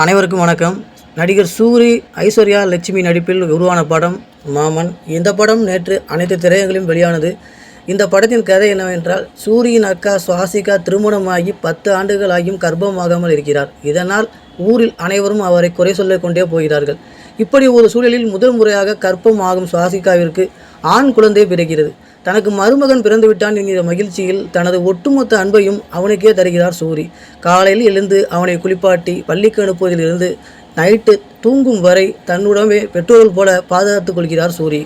அனைவருக்கும் வணக்கம். நடிகர் சூரி ஐஸ்வர்யா லட்சுமி நடிப்பில் உருவான படம் மாமன். இந்த படம் நேற்று அனைத்து திரையங்களிலும் வெளியானது. இந்த படத்தின் கதை என்னவென்றால் சூரியின் அக்கா சுவாசிகா திருமணமாகி பத்து ஆண்டுகள் ஆகியும் கர்ப்பமாகாமல் இருக்கிறார். இதனால் ஊரில் அனைவரும் அவரை குறை சொல்ல கொண்டே போகிறார்கள். இப்படி ஒரு சூழலில் முதல் முறையாக கர்ப்பம் ஆகும் சுவாசிகாவிற்கு ஆண் குழந்தை பிறக்கிறது. தனக்கு மருமகன் பிறந்து விட்டான் என்கிற மகிழ்ச்சியில் தனது ஒட்டுமொத்த அன்பையும் அவனுக்கே தருகிறார் சூரி. காலையில் எழுந்து அவனை குளிப்பாட்டி பள்ளிக்கு அனுப்புவதிலிருந்து நைட்டு தூங்கும் வரை தன்னுடமே பெற்றோர்கள் போல பாதுகாத்துக் கொள்கிறார் சூரி.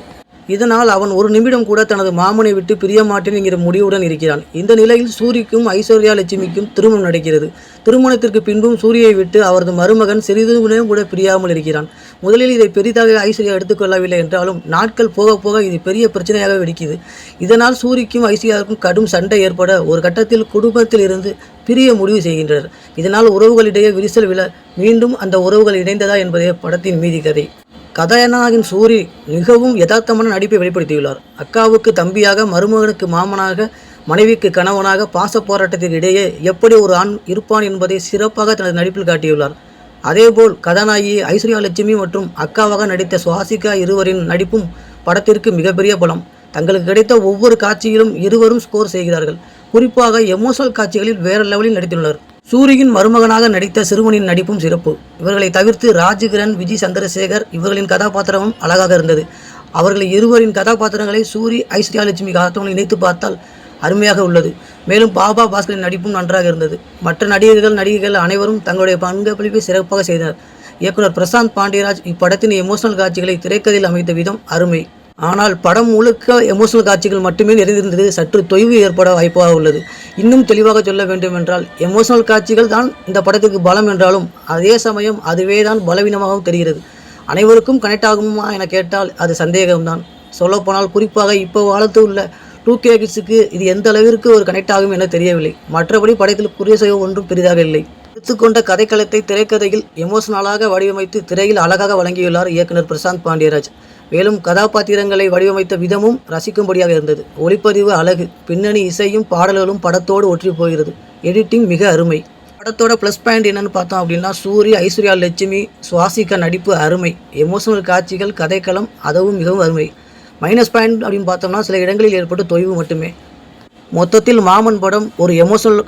இதனால் அவன் ஒரு நிமிடம் கூட தனது மாமனை விட்டு பிரிய மாட்டேன் என்கிற முடிவுடன் இருக்கிறான். இந்த நிலையில் சூரிக்கும் ஐஸ்வர்யா லட்சுமிக்கும் திருமணம் நடக்கிறது. திருமணத்திற்கு பின்பும் சூரியை விட்டு அவரது மருமகன் சிறிது கூட பிரியாமல் இருக்கிறான். முதலில் இதை பெரிதாக ஐஸ்வர்யா எடுத்துக்கொள்ளவில்லை என்றாலும் நாட்கள் போக போக இது பெரிய பிரச்சனையாக வெடிக்குது. இதனால் சூரிக்கும் ஐஸ்வர்யாவுக்கும் கடும் சண்டை ஏற்பட ஒரு கட்டத்தில் குடும்பத்தில் இருந்து பிரிய முடிவு செய்கின்றனர். இதனால் உறவுகளிடையே விரிசல் விழ மீண்டும் அந்த உறவுகள் இணைந்ததா என்பதே படத்தின் மீதி கதை. கதாநாயகன் சூரி மிகவும் யதார்த்தமான நடிப்பை வெளிப்படுத்தியுள்ளார். அக்காவுக்கு தம்பியாக மருமகனுக்கு மாமனாக மனைவிக்கு கணவனாக பாச போராட்டத்திற்கு இடையே எப்படி ஒரு ஆண் இருப்பான் என்பதை சிறப்பாக தனது நடிப்பில் காட்டியுள்ளார். அதேபோல் கதாநாயகி ஐஸ்வர்யா லட்சுமி மற்றும் அக்காவாக நடித்த சுவாசிகா இருவரின் நடிப்பும் படத்திற்கு மிகப்பெரிய பலம். தங்களுக்கு கிடைத்த ஒவ்வொரு காட்சியிலும் இருவரும் ஸ்கோர் செய்கிறார்கள். குறிப்பாக எமோஷனல் காட்சிகளில் வேற லெவலில் நடித்துள்ளனர். சூரியின் மருமகனாக நடித்த சிறுவனின் நடிப்பும் சிறப்பு. இவர்களை தவிர்த்து ராஜகிரண் விஜய் சந்திரசேகர் இவர்களின் கதாபாத்திரமும் அழகாக இருந்தது. அவர்கள் இருவரின் கதாபாத்திரங்களை சூரி ஐஸ்வர்யாலட்சுமி லட்சுமி இணைத்து பார்த்தால் அருமையாக உள்ளது. மேலும் பாபா பாஸ்கரின் நடிப்பும் நன்றாக இருந்தது. மற்ற நடிகர்கள் நடிகைகள் அனைவரும் தங்களுடைய பங்களிப்பை சிறப்பாக செய்தனர். இயக்குனர் பிரசாந்த் பாண்டியராஜ் இப்படத்தின் எமோஷனல் காட்சிகளை திரைக்கதையில் அமைத்த விதம் அருமை. ஆனால் படம் முழுக்க எமோஷனல் காட்சிகள் மட்டுமே நிறைந்திருந்தது. சற்று தொய்வு ஏற்பட வாய்ப்பாக உள்ளது. இன்னும் தெளிவாக சொல்ல வேண்டும் என்றால் எமோஷனல் காட்சிகள் தான் இந்த படத்துக்கு பலம் என்றாலும் அதே சமயம் அதுவே தான் பலவீனமாகவும் தெரிகிறது. அனைவருக்கும் கனெக்ட் ஆகுமா என கேட்டால் அது சந்தேகம்தான். சொல்லப்போனால் குறிப்பாக இப்போ வாழ்த்து உள்ள டூ கே கிட்ஸுக்கு இது எந்த அளவிற்கு ஒரு கனெக்ட் ஆகும் என தெரியவில்லை. மற்றபடி படத்தில் குறைய செய்ய ஒன்றும் பெரிதாக இல்லை. எடுத்துக்கொண்ட கதைக்களத்தை திரைக்கதையில் எமோஷனலாக வடிவமைத்து திரையில் அழகாக வழங்கியுள்ளார் இயக்குனர் பிரசாந்த் பாண்டியராஜ். மேலும் கதாபாத்திரங்களை வடிவமைத்த விதமும் ரசிக்கும்படியாக இருந்தது. ஒளிப்பதிவு அழகு பின்னணி இசையும் பாடல்களும் படத்தோடு ஒற்றி போகிறது. எடிட்டிங் மிக அருமை. படத்தோட ப்ளஸ் பாயிண்ட் என்னன்னு பார்த்தோம் அப்படின்னா சூரிய ஐஸ்வர்யா லட்சுமி சுவாசிகா நடிப்பு அருமை. எமோஷனல் காட்சிகள் கதைக்களம் அதுவும் மிகவும் அருமை. மைனஸ் பாயிண்ட் அப்படின்னு பார்த்தோம்னா சில இடங்களில் ஏற்பட்ட தொய்வு மட்டுமே. மொத்தத்தில் மாமன் படம் ஒரு எமோஷனல்